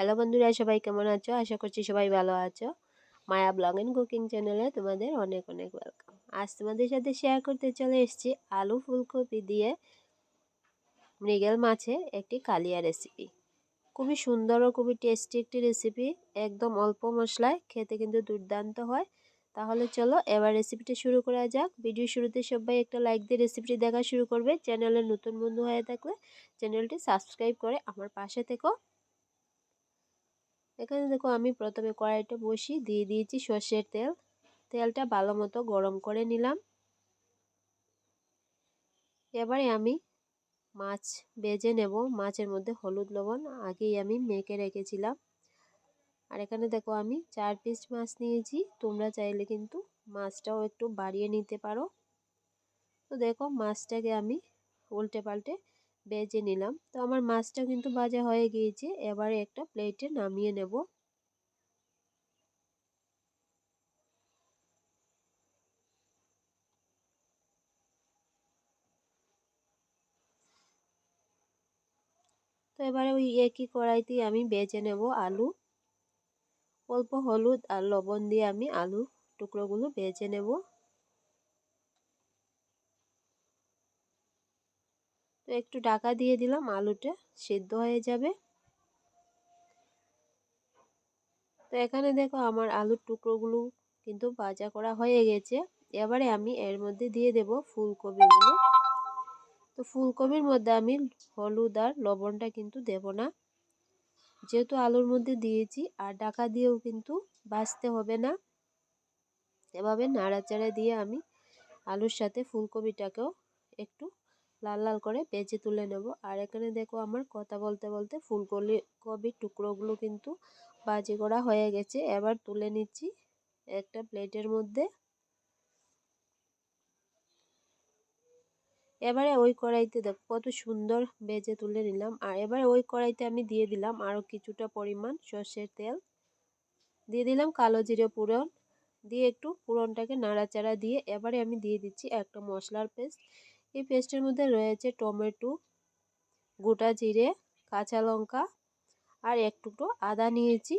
Hello বন্ধুরা, সবাই কেমন আছো? আশা করছি সবাই ভালো আছো। মায়া ব্লগ অ্যান্ড কুকিং চ্যানেলে তোমাদের অনেক অনেক ওয়েলকাম। আজ তোমাদের সাথে শেয়ার করতে চলে এসেছি আলু ফুলকপি দিয়ে মৃগেল মাছে একটি কালিয়া রেসিপি খুবই সুন্দর ও খুবই টেস্টি একটি রেসিপি একদম অল্প মশলায় খেতে কিন্তু দুর্দান্ত হয়। তাহলে চলো এবার রেসিপিটি শুরু করা যাক। ভিডিও শুরুতে সবাই একটা লাইক দিয়ে রেসিপিটি দেখা শুরু করবে। চ্যানেলের নতুন বন্ধু হয়ে থাকলে চ্যানেলটি সাবস্ক্রাইব করে আমার পাশে থেকো। এখানে দেখো আমি প্রথমে কড়াইটা বসি দিয়ে দিয়েছি সর্ষের তেল। তেলটা ভালো মতো গরম করে নিলাম। এবারে আমি মাছ বেজে নেব। মাছের মধ্যে হলুদ, লবণ আগেই আমি মেখে রেখেছিলাম। আর এখানে দেখো আমি চার পিস মাছ নিয়েছি। তোমরা চাইলে কিন্তু মাছটাও একটু বাড়িয়ে নিতে পারো। তো দেখো মাছটাকে আমি উল্টে পাল্টে বেজে নিলাম। তো আমার মাছটা কিন্তু ভাজা হয়ে গিয়েছে। এবারে একটা প্লেটে নামিয়ে নেব। তো এবারে ওই একই কড়াইতেই আমি বেজে নেব আলু। অল্প হলুদ আর লবণ দিয়ে আমি আলু টুকরোগুলো বেজে নেব। তো একটু ডাকা দিয়ে দিলাম, আলুটা সিদ্ধ হয়ে যাবে। তো এখানে দেখো আমার আলুর টুকরোগুলো কিন্তু ভাজা করা হয়ে গেছে। এবারে আমি এর মধ্যে দিয়ে দেব ফুলকপিগুলো। তো ফুলকপির মধ্যে আমি হলুদ আর লবণটা কিন্তু দেব না। যেহেতু আলুর মধ্যে দিয়েছি, আর ডাকা দিয়েও কিন্তু বাছতে হবে না। এভাবে নাড়াচাড়া দিয়ে আমি আলুর সাথে ফুলকপিটাকেও একটু লাল লাল করে বেজে তুলে নেব। আর এখানে দেখো আমার কথা বলতে বলতে ফুলকপি কবির টুকরোগুলো কিন্তু বাজি করা হয়ে গেছে। এবার তুলে নিচ্ছি একটা প্লেটের মধ্যে। এবারে ওই কড়াইতে দেখো, কত সুন্দর বেজে তুলে নিলাম। আর এবারে ওই কড়াইতে আমি দিয়ে দিলাম আরও কিছুটা পরিমাণ সর্ষের তেল। দিয়ে দিলাম কালো জিরে পুরন দিয়ে একটু পুরনটাকে নাড়াচাড়া দিয়ে এবারে আমি দিয়ে দিচ্ছি একটা মশলার পেস্ট। এই পেস্টের মধ্যে রয়েছে টমেটো, গোটা জিরে, কাঁচা লঙ্কা আর একটুকরো আদা নিয়েছি।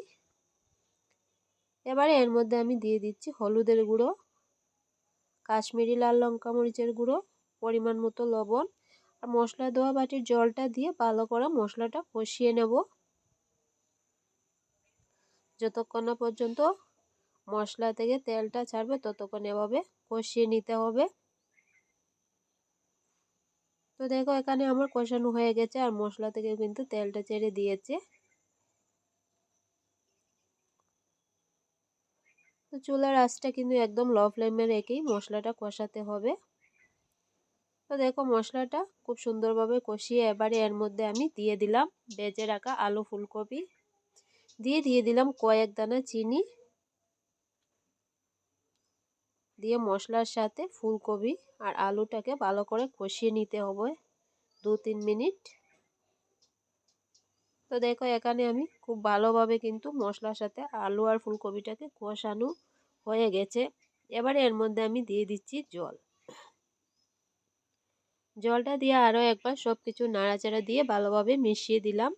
এবারে এর মধ্যে আমি দিয়ে দিচ্ছি হলুদের গুঁড়ো, কাশ্মীরি লাল লঙ্কা মরিচের গুঁড়ো, পরিমাণ মতো লবণ আর মশলা দেওয়া বাটির জলটা দিয়ে ভালো করে মশলাটা কষিয়ে নেব। যতক্ষণ না পর্যন্ত মশলা থেকে তেলটা ছাড়বে ততক্ষণ এভাবে কষিয়ে নিতে হবে। তো দেখো এখানে আমার কষানো হয়ে গেছে আর মশলা থেকে কিন্তু তেলটা ছেড়ে দিয়েছে। তো চুলার আঁচটা কিন্তু একদম লো ফ্লেমে রেখেই মশলাটা কষাতে হবে। তো দেখো মশলাটা খুব সুন্দরভাবে কষিয়ে এবারে এর মধ্যে আমি দিয়ে দিলাম, বেজে রাখা আলু ফুলকপি। দিয়ে দিয়ে দিলাম কয়েক দানা চিনি। দিয়ে মশলার সাথে ফুলকপি আর আলুটাকে ভালো করে কষিয়ে নিতে হবে দু তিন মিনিট। তো দেখো, এখানে আমি খুব ভালোভাবে কিন্তু মশলার সাথে আলু আর ফুলকপিটাকে কষানো হয়ে গেছে। এবারে এর মধ্যে আমি দিয়ে দিচ্ছি জল। জলটা দিয়ে আরও একবার সব কিছু নাড়াচাড়া দিয়ে ভালোভাবে মিশিয়ে দিলাম।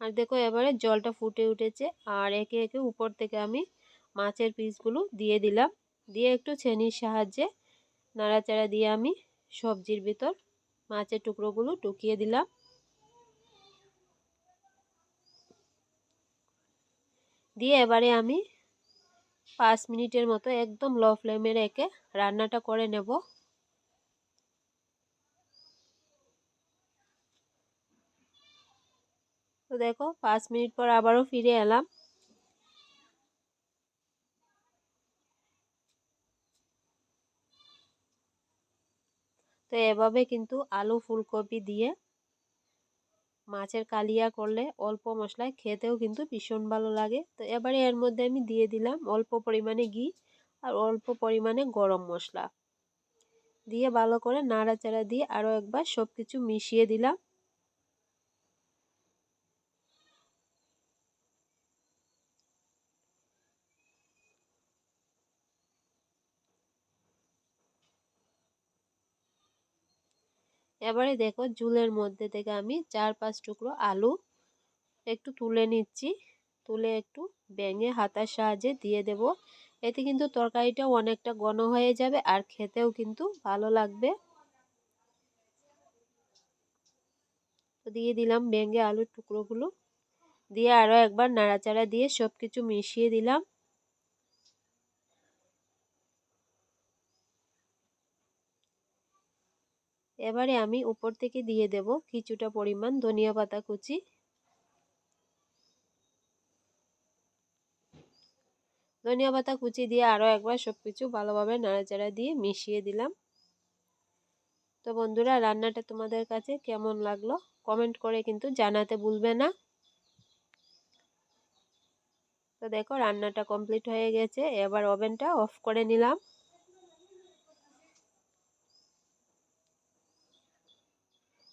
আর দেখো এবারে জলটা ফুটে উঠেছে আর একে একে উপর থেকে আমি মাছের পিসগুলো দিয়ে দিলাম। দিয়ে একটু ছেনির সাহায্যে নাড়াচাড়া দিয়ে আমি সবজির ভিতর মাছের টুকরোগুলো টুকিয়ে দিলাম। দিয়ে এবারে আমি পাঁচ মিনিটের মতো একদম লো ফ্লেমে রেখে রান্নাটা করে নেব। তো দেখো, পাঁচ মিনিট পর আবারও ফিরে এলাম। তো এভাবে কিন্তু আলু ফুলকপি দিয়ে মাছের কালিয়া করলে অল্প মশলায় খেতেও কিন্তু ভীষণ ভালো লাগে। তো এবারে এর মধ্যে আমি দিয়ে দিলাম অল্প পরিমাণে ঘি আর অল্প পরিমাণে গরম মশলা। দিয়ে ভালো করে নাড়াচাড়া দিয়ে আরও একবার সব কিছু মিশিয়ে দিলাম। এবারে দেখো ঝুলের মধ্যে থেকে আমি চার পাঁচ টুকরো আলু একটু তুলে নিচ্ছি। তুলে একটু ব্যাঙে হাতার সাহায্যে দিয়ে দেব। এতে কিন্তু তরকারিটাও অনেকটা ঘন হয়ে যাবে আর খেতেও কিন্তু ভালো লাগবে। দিয়ে দিলাম ব্যাঙে আলুর টুকরোগুলো। দিয়ে আরও একবার নাড়াচাড়া দিয়ে সব কিছু মিশিয়ে দিলাম। এবারে আমি উপর থেকে দিয়ে দেব কিছুটা পরিমাণ ধনিয়া পাতা কুচি। ধনিয়া পাতা কুচি দিয়ে আরও একবার সব কিছু ভালোভাবে নাড়াচাড়া দিয়ে মিশিয়ে দিলাম। তো বন্ধুরা, রান্নাটা তোমাদের কাছে কেমন লাগল কমেন্ট করে কিন্তু জানাতে ভুলবে না। তো দেখো, রান্নাটা কমপ্লিট হয়ে গেছে। এবার ওভেনটা অফ করে নিলাম।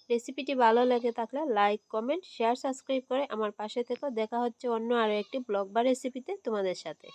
রেসিপিটি ভালো লেগে থাকলে লাইক, কমেন্ট, শেয়ার, সাবস্ক্রাইব করে আমার পাশে থেকেও দেখা হচ্ছে অন্য আরও একটি ব্লগ বা রেসিপিতে তোমাদের সাথে।